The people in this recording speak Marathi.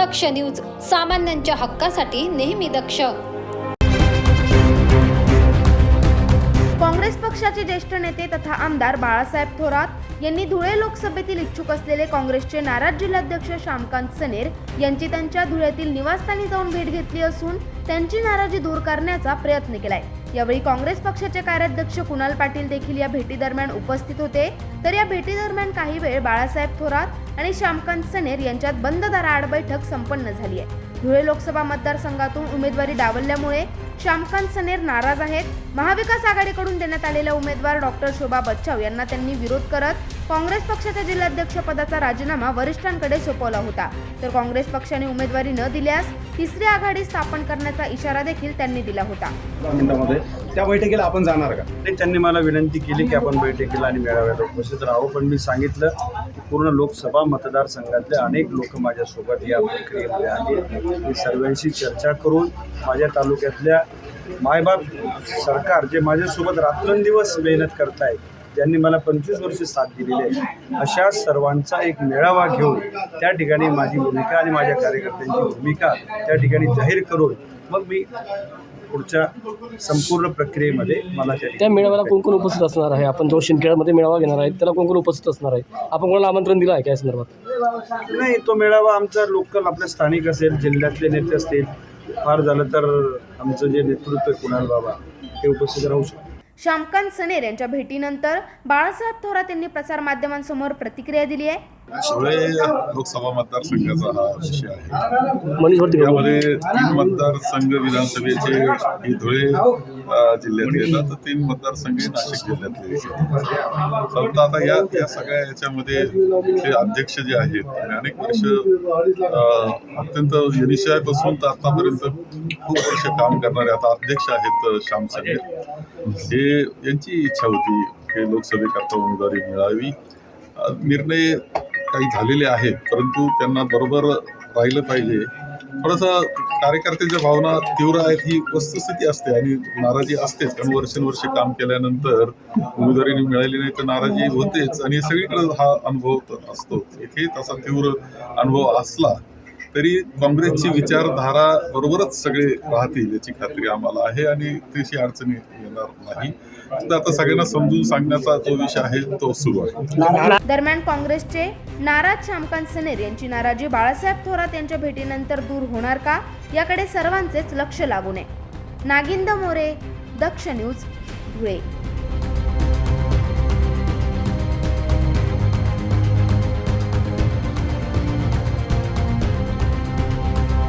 दक्ष न्यूज सामान्यांच्या हक्कासाठी नेहमी दक्ष. काँग्रेस पक्षाचे ज्येष्ठ नेते तथा आमदार बाळासाहेब थोरात यांनी धुळे लोकसभेतील इच्छुक असलेले काँग्रेसचे नाराज जिल्हाध्यक्ष श्यामकांत सनेर यांची त्यांच्या धुळ्यातील निवासस्थानी जाऊन भेट घेतली असून त्यांची नाराजी दूर करण्याचा प्रयत्न केलाय. यावेळी काँग्रेस पक्षाचे कार्याध्यक्ष कुणाल पाटील देखील या भेटीदरम्यान उपस्थित होते. तर या भेटीदरम्यान काही वेळ बाळासाहेब थोरात आणि श्यामकांत सनेर यांच्यात बंद दाराआड बैठक संपन्न झाली आहे. धुळे लोकसभा मतदारसंघातून उमेदवारी डावलल्यामुळे श्यामकांत सनेर नाराज आहेत. महाविकास आघाडीकडून देण्यात आलेल्या उमेदवार डॉक्टर शोभा बच्चाव यांना त्यांनी विरोध करत काँग्रेस पक्षाच्या जिल्हाध्यक्ष पदाचा राजीनामा वरिष्ठांकडे सोपवला होता. तर काँग्रेस पक्षाने उमेदवारी न दिल्यास तिसरी आघाडी स्थापन करण्याचा इशारा देखील त्यांनी दिला होता. त्या बैठकीला आपण जाणार का? त्यांनी मला विनंती केली की आपण बैठकीला आणि मेळाव्याला उपस्थित राहू पण मी सांगितलं पूर्ण लोकसभा मतदारसंघातले अनेक लोक माझ्यासोबत या प्रक्रियेमध्ये आले मी सर्वांशी चर्चा करून माझ्या तालुक्यातल्या मायबाप सरकार जे माझ्यासोबत रात्रंदिवस मेहनत करतायत ज्यांनी मला पंचवीस वर्ष साथ दिलेली आहे अशा सर्वांचा एक मेळावा घेऊन त्या ठिकाणी माझी भूमिका आणि माझ्या कार्यकर्त्यांची भूमिका त्या ठिकाणी जाहीर करून मग मी पुढच्या संपूर्ण प्रक्रियेमध्ये मला त्या मेळाव्याला कोण कोण उपस्थित असणार आहे? आपण जो शिंदखेड्यामध्ये मेळावा घेणार आहे त्याला कोण कोण उपस्थित असणार आहे? आपण कोणाला आमंत्रण दिलं आहे? काय संदर्भात? नाही तो मेळावा आमचा लोकल आपले स्थानिक असेल जिल्ह्यातले नेते असतील फार झालं तर आमचं जे नेतृत्व आहे कुणाल बाबा ते उपस्थित राहू शकतो श्यामकांत सनेर यांच्या भेटीनंतर बाळासाहेब थोरात यांनी प्रसारमाध्यमांसमोर प्रतिक्रिया दिली आहे. धुळे लोकसभा मतदारसंघाचा हा विषय आहे. यामध्ये तीन मतदारसंघ विधानसभेचे हे धुळे अ, जिल्ह्यातले येतात. तर तीन मतदारसंघ हे नाशिक जिल्ह्यातले येतात. आता या या सगळ्या याच्यामध्ये जे अध्यक्ष जे आहेत अनेक वर्ष अत्यंत निश्चयापासून तर आतापर्यंत खूप वर्ष काम करणारे आता अध्यक्ष आहेत श्याम सगळे. हे यांची इच्छा होती की लोकसभेकरता उमेदवारी मिळावी. निर्णय काही झालेले आहेत परंतु त्यांना बरोबर राहिलं पाहिजे. थोडंसं कार्यकर्त्यांच्या भावना तीव्र आहेत ही वस्तुस्थिती असते आणि नाराजी असतेच. कारण वर्षानुवर्षे काम केल्यानंतर उमेदवारी मिळाली नाही तर नाराजी होतेच. आणि सगळीकडे हा अनुभव असतो इथे तसा तीव्र अनुभव असला तरी काँग्रेसची विचारधारा बरोबरच सगळे राहतील याची खात्री आम्हाला आहे आणि तशी अडचणी येणार नाही. तर आता सगळ्यांना समजून सांगण्याचा जो विषय आहे तो सुरू आहे. दरम्यान काँग्रेसचे नाराज श्यामकांत सनेर यांची नाराजी बाळासाहेब थोरात यांच्या भेटीनंतर दूर होणार का? याकडे सर्वांचेच लक्ष लागू नये. नागिंद मोरे दक्ष न्यूज धुळे.